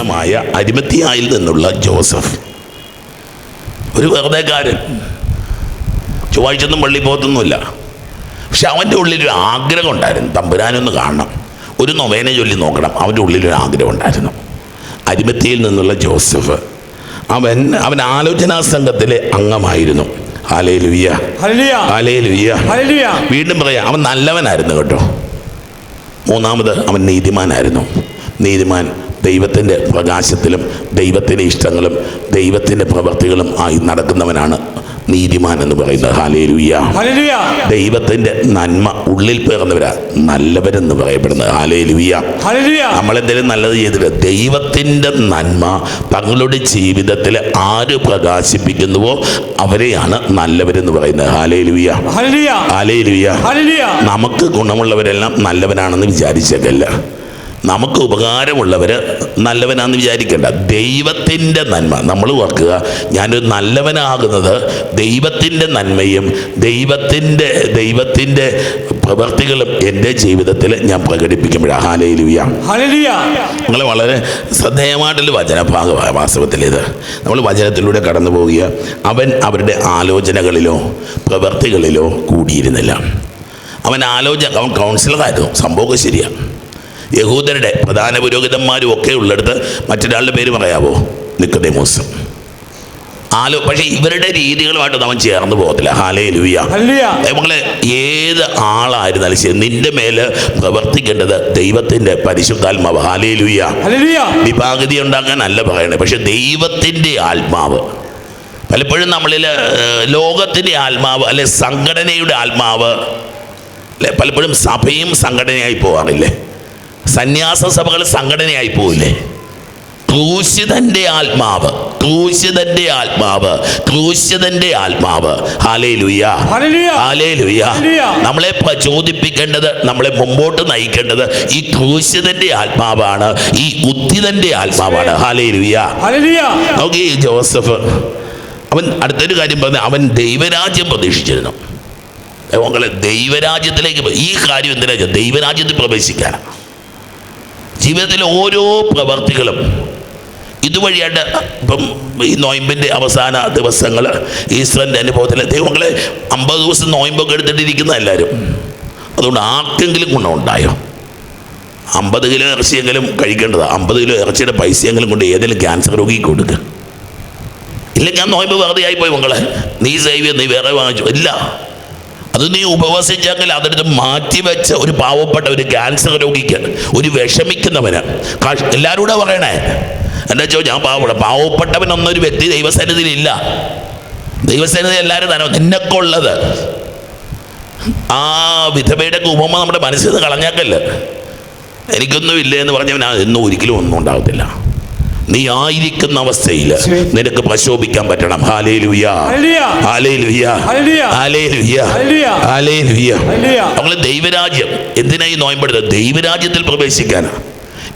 പട്ടണമായ അരിമത്തിയായിൽ നിന്നുള്ള ജോസഫ്. ഒരു വെറുതെക്കാരൻ. ചൊവ്വാഴ്ചയൊന്നും പള്ളി പോകത്തൊന്നുമില്ല. പക്ഷെ അവന്റെ ഉള്ളിലൊരു ആഗ്രഹം ഉണ്ടായിരുന്നു. തമ്പുരാനൊന്ന് കാണണം. ഒരു നൊവേനെ ചൊല്ലി നോക്കണം. അവന്റെ ഉള്ളിലൊരു ആഗ്രഹം ഉണ്ടായിരുന്നു. അരിമത്തിയിൽ നിന്നുള്ള ജോസഫ്. അവൻ അവൻ ആലോചനാ സംഘത്തിലെ അംഗമായിരുന്നു. വീണ്ടും പറയാം അവൻ നല്ലവനായിരുന്നു കേട്ടോ. മൂന്നാമത് അവൻ നീതിമാനായിരുന്നു. നീതിമാൻ ദൈവത്തിന്റെ പ്രകാശത്തിലും ദൈവത്തിന്റെ ഇഷ്ടങ്ങളും ദൈവത്തിന്റെ പ്രവർത്തികളും ആയി നടക്കുന്നവനാണ് നീതിമാൻ എന്ന് പറയുന്നത്. ഹാലേലുയ്യ ദൈവത്തിന്റെ നന്മ ഉള്ളിൽ പേർന്നവരാ നല്ലവരെന്ന് പറയപ്പെടുന്നത്. ഹാലേലുയ്യ നമ്മൾ നമ്മളെന്തെങ്കിലും നല്ലത് ചെയ്തിട്ട് ദൈവത്തിന്റെ നന്മ തങ്ങളുടെ ജീവിതത്തിൽ ആര് പ്രകാശിപ്പിക്കുന്നുവോ അവരെയാണ് നല്ലവരെന്ന് പറയുന്നത്. ഹാലേലുയ്യ ഹാലേലുയ്യ നമുക്ക് ഗുണമുള്ളവരെല്ലാം നല്ലവരാണെന്ന് വിചാരിച്ചേക്കല്ല. നമുക്ക് ഉപകാരമുള്ളവർ നല്ലവനാന്ന് വിചാരിക്കേണ്ട. ദൈവത്തിന്റെ നന്മ. നമ്മൾ ഓർക്കുക ഞാനൊരു നല്ലവനാകുന്നത് ദൈവത്തിന്റെ നന്മയും ദൈവത്തിന്റെ ദൈവത്തിന്റെ പ്രവർത്തികളും എന്റെ ജീവിതത്തിൽ ഞാൻ പ്രകടിപ്പിക്കുമ്പോഴാണ് ഹാലയിലുയ നിങ്ങൾ വളരെ ശ്രദ്ധേയമായിട്ടുള്ള വചനഭാഗമാണ് വാസ്തവത്തിൽ ഇത് നമ്മൾ വചനത്തിലൂടെ കടന്നു പോവുക അവൻ അവരുടെ ആലോചനകളിലോ പ്രവൃത്തികളിലോ കൂടിയിരുന്നില്ല. അവൻ ആലോചന അവൻ കൗൺസിലറായിരുന്നു സംഭവമൊക്കെ ശരിയാണ് യഹൂദരുടെ പ്രധാന പുരോഹിതന്മാരും ഒക്കെ ഉള്ളിടത്ത് മറ്റൊരാളുടെ പേര് പറയാവോ? നിക്കതേമോസ് ആലോ പക്ഷെ ഇവരുടെ രീതികളുമായിട്ട് നമ്മൾ ചേർന്ന് പോകത്തില്ല. ഹാലേ ലൂയ നമ്മളെ ഏത് ആളായിരുന്നാലും ശരി നിന്റെ മേൽ പ്രവർത്തിക്കേണ്ടത് ദൈവത്തിന്റെ പരിശുദ്ധാത്മാവ്. ഹാലേ ലൂയ വിഭാഗതി ഉണ്ടാക്കാനല്ല പറയണേ പക്ഷെ ദൈവത്തിന്റെ ആത്മാവ്. പലപ്പോഴും നമ്മളിൽ ലോകത്തിന്റെ ലോകത്തിന്റെ ആത്മാവ് അല്ലെ സംഘടനയുടെ ആത്മാവ് അല്ലെ പലപ്പോഴും സഭയും സംഘടനയായി പോകാറില്ലേ സന്യാസ സഭകൾ സംഘടനയായി പോവില്ലേ ക്രൂശിതന്റെ ആത്മാവ് ക്രൂശിതന്റെ ആത്മാവ് ക്രൂശിതന്റെ ആത്മാവ്. നമ്മളെ പ്രചോദിപ്പിക്കേണ്ടത് നമ്മളെ മുമ്പോട്ട് നയിക്കേണ്ടത് ഈ ക്രൂശിതന്റെ ആത്മാവാണ് ഈ ഉദ്ധിതന്റെ ആത്മാവാണ്. നോക്കി ജോസഫ്. അവൻ അടുത്തൊരു കാര്യം പറഞ്ഞു അവൻ ദൈവരാജ്യം പ്രതീക്ഷിച്ചിരുന്നു. ദൈവരാജ്യത്തിലേക്ക് ഈ കാര്യം എന്തിനാ ദൈവരാജ്യത്തിൽ പ്രവേശിക്കാനാണ് ജീവിതത്തിലെ ഓരോ പ്രവർത്തികളും ഇതുവഴിയാണ്ട് ഇപ്പം ഈ നോയമ്പിന്റെ അവസാന ദിവസങ്ങൾ ഈശ്വരന്റെ അനുഭവത്തിൽ ദൈവങ്ങളെ അമ്പത് ദിവസം നോയമ്പൊക്കെ എടുത്തിട്ടിരിക്കുന്ന എല്ലാവരും. അതുകൊണ്ട് ആർക്കെങ്കിലും ഗുണമുണ്ടായോ? അമ്പത് കിലോ ഇറച്ചിയെങ്കിലും കഴിക്കേണ്ടതാണ് അമ്പത് കിലോ ഇറച്ചിയുടെ പൈസയെങ്കിലും കൊണ്ട് ഏതെങ്കിലും ക്യാൻസർ രോഗിക്ക് കൊടുക്കുക ഇല്ലെങ്കിൽ ഞാൻ നോയമ്പ് വെറുതെ ആയിപ്പോയി മക്കളെ. നീ സേവ് നീ വേറെ വാങ്ങിച്ചു. ഇല്ല. അത് നീ ഉപവസിച്ചെങ്കിൽ അതെടുത്ത് മാറ്റിവെച്ച ഒരു പാവപ്പെട്ട ഒരു ക്യാൻസർ രോഗിക്കാണ് ഒരു വിഷമിക്കുന്നവന്. കാശ് എല്ലാവരും കൂടെ പറയണേ. എന്താ വെച്ചോ ഞാൻ പാവപ്പെട്ട എന്നൊരു വ്യക്തി ദൈവസന്നിധിയിലില്ല. ദൈവസന്നിധി എല്ലാവരും തന്നെ നിന്നൊക്കെയുള്ളത് ആ വിധവയുടെ ഉപമ നമ്മുടെ മനസ്സിൽ നിന്ന് കളഞ്ഞാക്കല്ലേ. എനിക്കൊന്നും ഇല്ല എന്ന് പറഞ്ഞവൻ എന്നും ഒരിക്കലും ഒന്നും ഉണ്ടാകത്തില്ല. നീ ആയിരിക്കുന്ന അവസ്ഥയിൽ നിനക്ക് പ്രശോഭിക്കാൻ പറ്റണം ലുയ്യ ദൈവരാജ്യം എന്തിനായി നോയമ്പെടുത്തത് ദൈവരാജ്യത്തിൽ പ്രവേശിക്കാനാണ്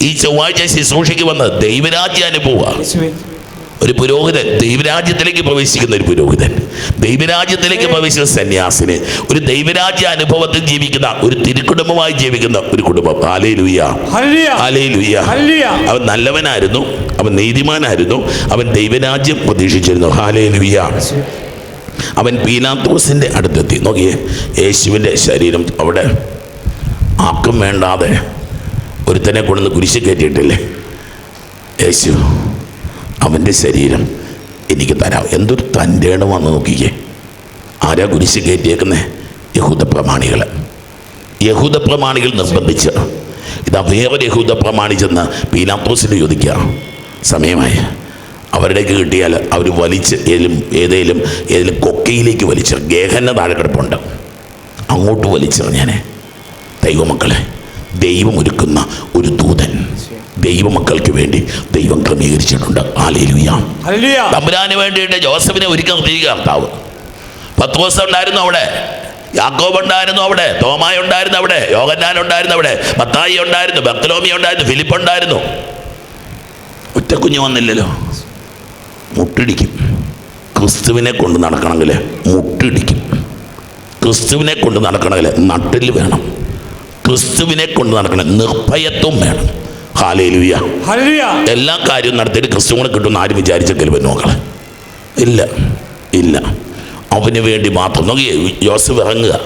ഈ ചൊവ്വാഴ്ച ശുശ്രൂഷയ്ക്ക് വന്ന് ദൈവരാജ്യ അനുഭവമാണ് ഒരു പുരോഹിതൻ ദൈവരാജ്യത്തിലേക്ക് പ്രവേശിക്കുന്ന ഒരു പുരോഹിതൻ ദൈവരാജ്യത്തിലേക്ക് പ്രവേശിക്കുന്ന സന്യാസിന് ഒരു ദൈവരാജ്യ അനുഭവത്തിൽ ജീവിക്കുന്ന ഒരു തിരുക്കുടുംബമായി ജീവിക്കുന്ന ഒരു കുടുംബം അവൻ നല്ലവനായിരുന്നു അവൻ നീതിമാനായിരുന്നു. അവൻ ദൈവരാജ്യം പ്രതീക്ഷിച്ചിരുന്നു. ഹാലേ അവൻ പീലാത്തോസിന്റെ അടുത്തെത്തി. നോക്കിയേ യേശുവിന്റെ ശരീരം അവിടെ ആർക്കും വേണ്ടാതെ ഒരുത്തനെ കൊണ്ടുവന്ന് കുരിശ് കയറ്റിയിട്ടില്ലേ? യേശു അവന്റെ ശരീരം എനിക്ക് തരാം. എന്തൊരു തന്റെ വന്ന് നോക്കിക്കേ. ആരാ കുരിശ് കയറ്റിയേക്കുന്നേ? യഹൂദ പ്രമാണികൾ യഹൂദ പ്രമാണികൾ നിർബന്ധിച്ച്. ഇതാ വേറൊരു യഹൂദ പ്രമാണി ചെന്ന് പീലാത്തോസിന് ചോദിക്കുക. സമയമായി. അവരുടെയൊക്കെ കിട്ടിയാൽ അവർ വലിച്ച് ഏതിലും ഏതേലും ഏതെങ്കിലും കൊക്കയിലേക്ക് വലിച്ച് ഗേഹന്ന താഴെ കിടപ്പുണ്ട്. അങ്ങോട്ട് വലിച്ചെറിഞ്ഞാനെ ദൈവമക്കളെ ദൈവമൊരുക്കുന്ന ഒരു ദൂതൻ ദൈവമക്കൾക്ക് വേണ്ടി ദൈവം ക്രമീകരിച്ചിട്ടുണ്ട്. തമ്പുരാന് വേണ്ടിയിട്ട് ജോസഫിനെ ഒരുക്കാൻ കർത്താവ്. പത്ത് ദിവസം ഉണ്ടായിരുന്നു അവിടെ. യാക്കോബ് ഉണ്ടായിരുന്നു അവിടെ. തോമായ ഉണ്ടായിരുന്നു അവിടെ. യോഗന്നാൻ ഉണ്ടായിരുന്നു അവിടെ. മത്തായി ഉണ്ടായിരുന്നു. ബത്തലോമി ഉണ്ടായിരുന്നു. ഫിലിപ്പ് ഉണ്ടായിരുന്നു. ഒറ്റ കുഞ്ഞ് വന്നില്ലല്ലോ. മുട്ടിടിക്കും. ക്രിസ്തുവിനെ കൊണ്ട് നടക്കണമെങ്കിൽ മുട്ടിടിക്കും. ക്രിസ്തുവിനെ കൊണ്ട് നടക്കണമെങ്കിൽ നട്ടിൽ വേണം. ക്രിസ്തുവിനെ കൊണ്ട് നടക്കണം നിർഭയത്വം വേണം. ഹാലേലുയ എല്ലാ കാര്യവും നടത്തിയിട്ട് ക്രിസ്തുവിനെ കിട്ടുമെന്ന് ആരും വിചാരിച്ചെങ്കിലും നോക്കളെ ഇല്ല. ഇല്ല. അവന് വേണ്ടി മാത്രം. നോക്കിയേ ജോസഫ് ഇറങ്ങുക.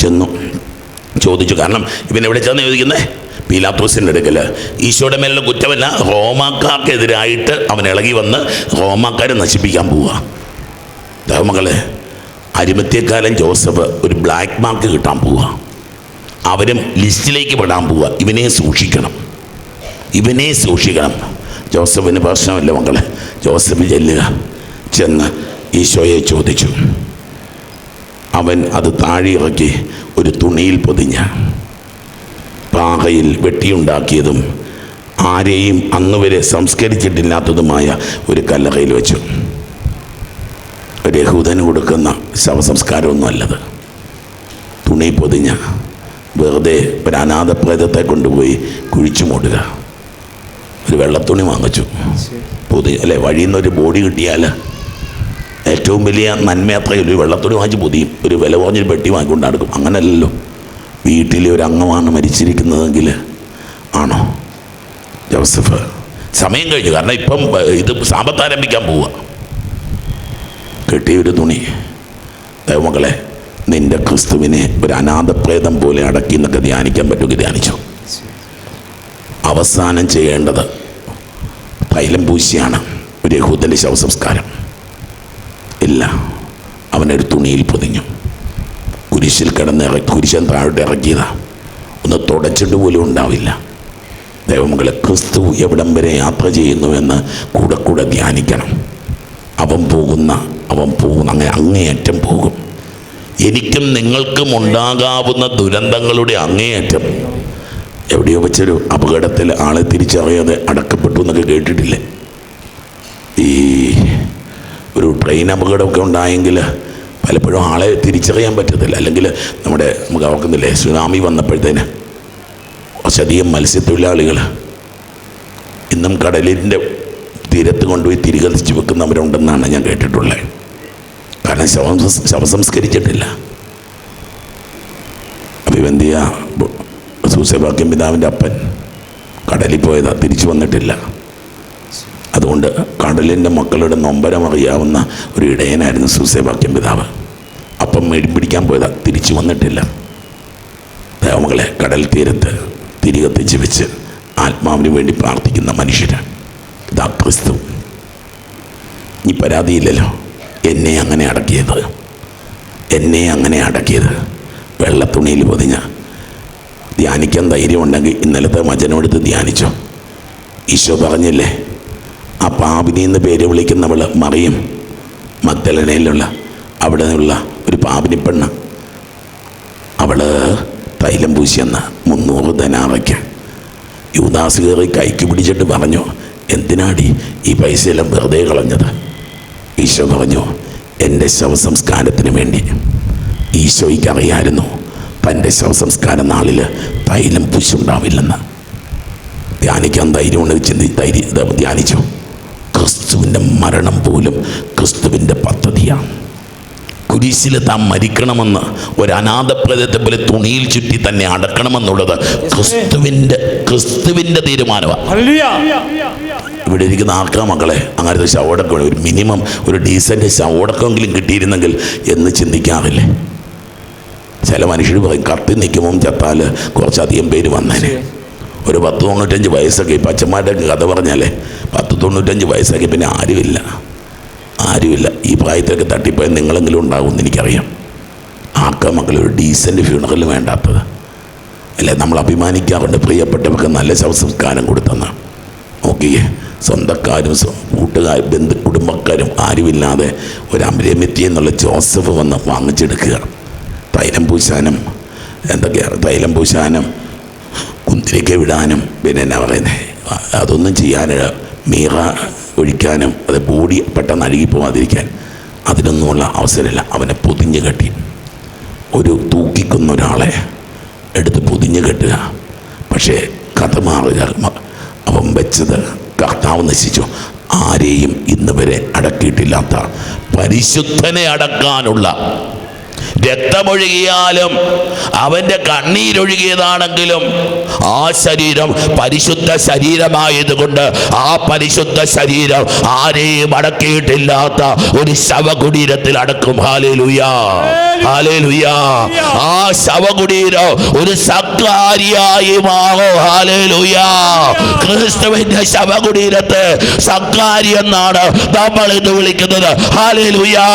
ചെന്നു. ചോദിച്ചു. കാരണം ഇവൻ എവിടെ ചെന്ന് ചോദിക്കുന്നത് പീലാത്തോസിന്റെ അടുക്കൽ ഈശോയുടെ മേലുള്ള കുറ്റമല്ല റോമാക്കാർക്കെതിരായിട്ട് അവൻ ഇളകി വന്ന് റോമാക്കാരെ നശിപ്പിക്കാൻ പോവുക. ദേവമകളെ അരിമത്യക്കാലം ജോസഫ് ഒരു ബ്ലാക്ക് മാർക്ക് കിട്ടാൻ പോവുക. അവരും ലിസ്റ്റിലേക്ക് പെടാൻ പോവുക. ഇവനെ സൂക്ഷിക്കണം. ഇവനെ സൂക്ഷിക്കണം. ജോസഫിന് പ്രശ്നമല്ല മക്കളെ. ജോസഫ് ചെല്ലുക. ചെന്ന് ഈശോയെ ചോദിച്ചു. അവൻ അത് താഴെ ഇറക്കി ഒരു തുണിയിൽ പൊതിഞ്ഞ പാകയിൽ വെട്ടിയുണ്ടാക്കിയതും ആരെയും അന്ന് വരെ സംസ്കരിച്ചിട്ടില്ലാത്തതുമായ ഒരു കല്ലറയിൽ വെച്ചു. ഒരു കൊടുക്കുന്ന ശവസംസ്കാരമൊന്നും അല്ലത് തുണി പൊതിഞ്ഞ വെറുതെ ഒരു അനാഥപ്രേതത്തെ കൊണ്ടുപോയി കുഴിച്ചു മൂടുക. ഒരു വെള്ളത്തുണി വാങ്ങിച്ചു. പൊതി അല്ലെ വഴിയിൽ നിന്ന് ഒരു ബോഡി കിട്ടിയാൽ ഏറ്റവും വലിയ നന്മ ഒരു വെള്ളത്തുണി വാങ്ങിച്ച് പൊതിയും. ഒരു വില കുറഞ്ഞൊരു പെട്ടി വാങ്ങിക്കൊണ്ട് നടക്കും അങ്ങനല്ലല്ലോ. വീട്ടിലെ ഒരു അംഗമാണ് മരിച്ചിരിക്കുന്നതെങ്കിൽ ആണോ? ജോസഫ് സമയം കഴിഞ്ഞു. കാരണം ഇപ്പം ഇത് സാമ്പത്ത് ആരംഭിക്കാൻ പോവുക കെട്ടിയ ഒരു തുണി. ദൈവമക്കളെ നിന്റെ ക്രിസ്തുവിനെ ഒരു അനാഥപ്രേതം പോലെ അടക്കി എന്നൊക്കെ ധ്യാനിക്കാൻ പറ്റുമെങ്കിൽ ധ്യാനിച്ചു. അവസാനം ചെയ്യേണ്ടത് തൈലം പൂശിയാണ്. ഒരു യഹൂദന്റെ ശവസംസ്കാരം. ഇല്ല. അവനൊരു തുണിയിൽ പൊതിഞ്ഞു. കുരിശിൽ കിടന്ന് കുരിശൻ താഴോട്ട് ഇറക്കിയതാ ഒന്ന് തുടച്ചിട്ട് പോലും ഉണ്ടാവില്ല. ദൈവമകളെ ക്രിസ്തു എവിടം വരെ യാത്ര ചെയ്യുന്നുവെന്ന് കൂടെ കൂടെ ധ്യാനിക്കണം. അവൻ പോകുന്ന അവൻ പോകുന്ന അങ്ങനെ അങ്ങേയറ്റം പോകും. എനിക്കും നിങ്ങൾക്കും ഉണ്ടാകാവുന്ന ദുരന്തങ്ങളുടെ അങ്ങേയറ്റം. എവിടെയോ വെച്ചൊരു അപകടത്തിൽ ആളെ തിരിച്ചറിയാതെ അടക്കപ്പെട്ടു എന്നൊക്കെ കേട്ടിട്ടില്ലേ? ഈ ഒരു ട്രെയിൻ അപകടമൊക്കെ ഉണ്ടായെങ്കിൽ പലപ്പോഴും ആളെ തിരിച്ചറിയാൻ പറ്റത്തില്ല. അല്ലെങ്കിൽ നമ്മുടെ നമുക്ക് ഓർക്കുന്നില്ലേ സുനാമി വന്നപ്പോഴത്തേന് കുറച്ചധികം മത്സ്യത്തൊഴിലാളികൾ ഇന്നും കടലിന്റെ തീരത്ത് കൊണ്ടുപോയി തിരികെ വെക്കുന്നവരുണ്ടെന്നാണ് ഞാൻ കേട്ടിട്ടുള്ളത്. കാരണം ശവം ശവസംസ്കരിച്ചിട്ടില്ല അഭിവന്തിയ സൂസേവാക്യം പിതാവിന്റെ അപ്പൻ കടലിൽ പോയതാ തിരിച്ചു വന്നിട്ടില്ല. അതുകൊണ്ട് കടലിന്റെ മക്കളുടെ നൊമ്പരം അറിയാവുന്ന ഒരു ഇടയനായിരുന്നു സൂസേവാക്യം പിതാവ്. അപ്പം പിടിക്കാൻ പോയതാ. തിരിച്ചു വന്നിട്ടില്ല. ദേവമകളെ കടൽ തീരത്ത് തിരികെ വെച്ച് ആത്മാവിന് വേണ്ടി പ്രാർത്ഥിക്കുന്ന മനുഷ്യരാണ്. ഇതാ ക്രിസ്തു. ഈ പരാതിയില്ലല്ലോ. എന്നെ അങ്ങനെ അടക്കിയത്. എന്നെ അങ്ങനെ അടക്കിയത്. വെള്ളത്തുണിയിൽ പൊതിഞ്ഞ. ധ്യാനിക്കാൻ ധൈര്യമുണ്ടെങ്കിൽ ഇന്നലത്തെ വചനമെടുത്ത് ധ്യാനിച്ചോ. ഈശോ പറഞ്ഞില്ലേ? ആ പാപിനി എന്ന് പേര് വിളിക്കുന്നവൾ മറിയും. മഗ്ദലനയിലുള്ള അവിടെ നിന്നുള്ള ഒരു പാപിനി പെണ്ണ്. അവൾ തൈലം പൂശിയെന്ന മുന്നൂറ് ധനാറയ്ക്ക് യുവദാസ് കയറി കൈക്ക് പിടിച്ചിട്ട് പറഞ്ഞു എന്തിനാടി ഈ പൈസയെല്ലാം വെറുതെ കളഞ്ഞത്? ഈശോ പറഞ്ഞു എന്റെ ശവസംസ്കാരത്തിന് വേണ്ടി. ഈശോയ്ക്ക് അറിയായിരുന്നു തന്റെ ശവസംസ്കാര നാളിൽ തൈലം പൂശുണ്ടാവില്ലെന്ന്. ധ്യാനിക്കാൻ ധൈര്യമുണ്ട് ചിന്തി ധൈര്യം ധ്യാനിച്ചു. ക്രിസ്തുവിന്റെ മരണം പോലും ക്രിസ്തുവിന്റെ പദ്ധതിയാണ്. കുരിശിൽ താൻ മരിക്കണമെന്ന് ഒരു അനാഥപ്രദത്തെ പോലെ തുണിയിൽ ചുറ്റി തന്നെ അടക്കണമെന്നുള്ളത് ക്രിസ്തുവിന്റെ ക്രിസ്തുവിന്റെ തീരുമാനമാണ് ഇവിടെ ഇരിക്കുന്ന ആർക്കാ മക്കളെ അങ്ങനത്തെ ശവടക്കം ഒരു മിനിമം ഒരു ഡീസന്റ് ശവടക്കമെങ്കിലും കിട്ടിയിരുന്നെങ്കിൽ എന്ന് ചിന്തിക്കാറില്ലേ? ചില മനുഷ്യർ പറയും കത്തി നിൽക്കുമ്പം ചത്താൽ കുറച്ചധികം പേര് വന്നേനെ. ഒരു പത്ത് തൊണ്ണൂറ്റഞ്ച് വയസ്സൊക്കെ ഇപ്പം അച്ഛന്മാരുടെ കഥ പറഞ്ഞാലേ പത്ത് തൊണ്ണൂറ്റഞ്ച് വയസ്സൊക്കെ പിന്നെ ആരുമില്ല. ആരുമില്ല. ഈ പ്രായത്തിലൊക്കെ തട്ടിപ്പോയ നിങ്ങളെങ്കിലും ഉണ്ടാകുമെന്ന് എനിക്കറിയാം. ആക്ക മക്കൾ ഒരു ഡീസന്റ് ഫ്യൂണറൽ വേണ്ടാത്തത്. അല്ലേ? നമ്മൾ അഭിമാനിക്കാറുണ്ട്. പ്രിയപ്പെട്ടവർക്ക് നല്ല ശവസംസ്കാരം കൊടുത്തെന്ന്. നോക്കിയേ സ്വന്തക്കാരും കൂട്ടുകാർ ബന്ധു കുടുംബക്കാരും ആരുമില്ലാതെ ഒരു അമരമിത്തി എന്നുള്ള ജോസഫ് വന്ന് വാങ്ങിച്ചെടുക്കുക. തൈലം പൂശാനും എന്തൊക്കെയാണ്? തൈലം പൂശാനും കുന്തിരിക്ക വിടാനും പിന്നെ എന്നാ പറയുന്നത് അതൊന്നും ചെയ്യാൻ മീറ ഒഴിക്കാനും അത് ബോഡി പെട്ടെന്ന് അഴുകി പോകാതിരിക്കാൻ അതിനൊന്നുമുള്ള അവസരമില്ല. അവനെ പൊതിഞ്ഞ് കെട്ടി. ഒരു തൂക്കിക്കുന്ന ഒരാളെ എടുത്ത് പൊതിഞ്ഞ് കെട്ടുക. പക്ഷേ കഥ മാറുക അവൻ വെച്ചത് കർത്താവ് നശിച്ചു. ആരെയും ഇന്ന് വരെ അടക്കിയിട്ടില്ലാത്ത പരിശുദ്ധനെ അടക്കാനുള്ള രക്തമൊഴുകിയാലും അവന്റെ കണ്ണീരൊഴുകിയതാണെങ്കിലും ആ ശരീരം പരിശുദ്ധ ശരീരമായതുകൊണ്ട് ആ പരിശുദ്ധ ശരീരം ആരെയും അടക്കിയിട്ടില്ലാത്ത ഒരു ശവകുടീരത്തിൽ അടക്കും. ഹാലേലുയാ ഹാലേലുയാ ആ ശവകുടീരം ഒരു സക്കാരിയായി മാറോ. ഹാലേലുയാ ക്രിസ്തുവിന്റെ ശവകുടീരത്തെ സക്കാരി എന്നാണ് നമ്മൾ ഇന്ന് വിളിക്കുന്നത്. ഹാലേലുയാ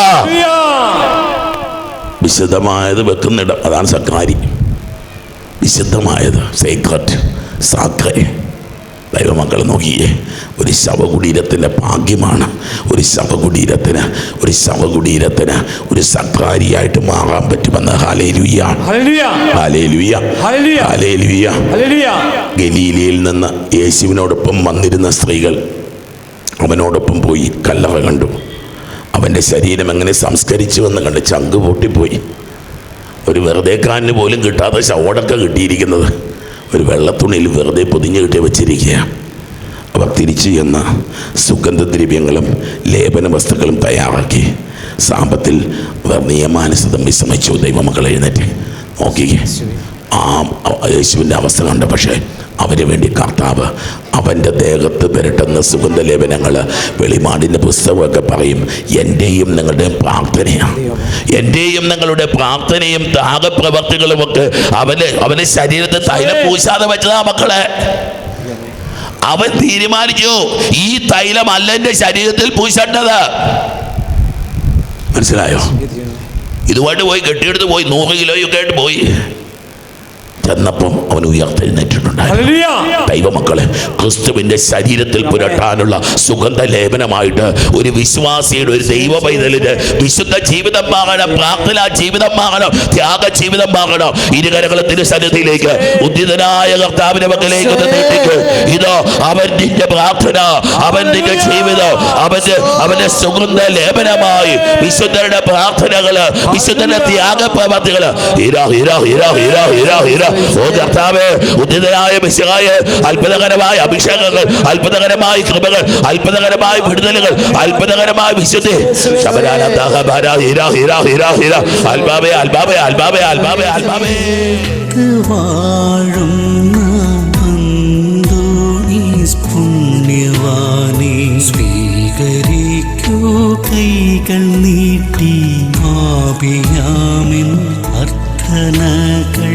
വിശുദ്ധമായത് വെക്കുന്നിടം. അതാണ് സക്കാരി. വിശുദ്ധമായത്. സേക്രട്ട് സാക്രേ ദൈവമക്കൾ നോക്കിയേ. ഒരു ശവകുടീരത്തിന്റെ ഭാഗ്യമാണ്. ഒരു ശവകുടീരത്തിന് ഒരു ശവകുടീരത്തിന് ഒരു സക്കാരിയായിട്ട് മാറാൻ പറ്റുമെന്ന്. ഗലീലിയിൽ നിന്ന് യേശുവിനോടൊപ്പം വന്നിരുന്ന സ്ത്രീകൾ അവനോടൊപ്പം പോയി കല്ലറ കണ്ടു. അവന്റെ ശരീരം എങ്ങനെ സംസ്കരിച്ചുവെന്ന് കണ്ട് ചങ്ക് പൊട്ടിപ്പോയി. ഒരു വെറുതെ കാലിന് പോലും കിട്ടാത്ത ശവടൊക്കെ കിട്ടിയിരിക്കുന്നത്. ഒരു വെള്ളത്തുണിയിൽ വെറുതെ പൊതിഞ്ഞ് കിട്ടി വെച്ചിരിക്കുക അവർ തിരിച്ചു ചെന്ന് സുഗന്ധദ്രവ്യങ്ങളും ലേപന വസ്തുക്കളും തയ്യാറാക്കി. സാമ്പത്തിൽ അവർ നിയമാനുസൃതം വിശ്രമിച്ചു ദൈവമക്കൾ എഴുന്നേറ്റ്. നോക്കി ആ യേശുവിന്റെ അവസ്ഥ കണ്ട്. പക്ഷേ അവന് വേണ്ടി കർത്താവ് അവന്റെ ദേഹത്ത് പുരട്ടുന്ന സുഗന്ധലേപനങ്ങൾ വെളിമാടിന്റെ പുസ്തകമൊക്കെ പറയും. എന്റെയും നിങ്ങളുടെയും പ്രാർത്ഥനയാണ്. എന്റെയും നിങ്ങളുടെ പ്രാർത്ഥനയും ദാഹപ്രവർത്തികളും ഒക്കെ അവന് അവന്റെ ശരീരത്തെ തൈലം പൂശാതെ വെച്ചതാ മക്കളെ. അവൻ തീരുമാനിച്ചു ഈ തൈലം അല്ല എന്റെ ശരീരത്തിൽ പൂശേണ്ടത്. മനസ്സിലായോ? ഇതുമായിട്ട് പോയി കെട്ടിയെടുത്ത് പോയി നൂറ് കിലോയൊക്കെ ആയിട്ട് പോയി. ചെന്നപ്പം അവൻ ഉയർത്തെഴുന്നേറ്റിട്ടുണ്ടായി ദൈവമക്കളെ ക്രിസ്തുവിന്റെ ശരീരത്തിൽ പുരട്ടാനുള്ള സുഗന്ധ ലേപനമായിട്ട് ഒരു വിശ്വാസിയുടെ ഒരു ദൈവ പൈതലിന് വിശുദ്ധ ജീവിതം മാറണം പ്രാർത്ഥന ജീവിതം മാറണം ത്യാഗ ജീവിതം മാറണം. ഇരുകരകളെ തിരുസന്നിധിയിലേക്ക് ഉദ്ധിതനായ കർത്താവിന്റെ മക്കളിലേക്ക് ഇതോ അവൻ നിന്റെ പ്രാർത്ഥന അവൻ നിന്റെ ജീവിതം അവന്റെ അവന്റെ സുഗന്ധ ലേപനമായി വിശുദ്ധരുടെ പ്രാർത്ഥനകൾ വിശുദ്ധന്റെ ത്യാഗ പ്രവർത്തികൾ ഇരാ ഇരാ ഇരാ ഇരാ ഇരാ ഇരാ. ഓ കർത്താവ് ഉദ്ധിതനായ മിശിഹായ അത്ഭുതകരമായ അഭിഷേകങ്ങൾ അത്ഭുതകരമായ കൃപകൾ അത്ഭുതകരമായ വിടുതലുകൾ അത്ഭുതകരമായ വിശുദ്ധി. അൽബാബേ അൽബാബേ അൽബാബേ അൽബാബേ അൽബാബേ. വാഴുന്ന പുണ്യവാനെ സ്വീകരിക്കൂ. കൈകൾ നീട്ടി ആപിയാമിൻ അർത്ഥനകൾ.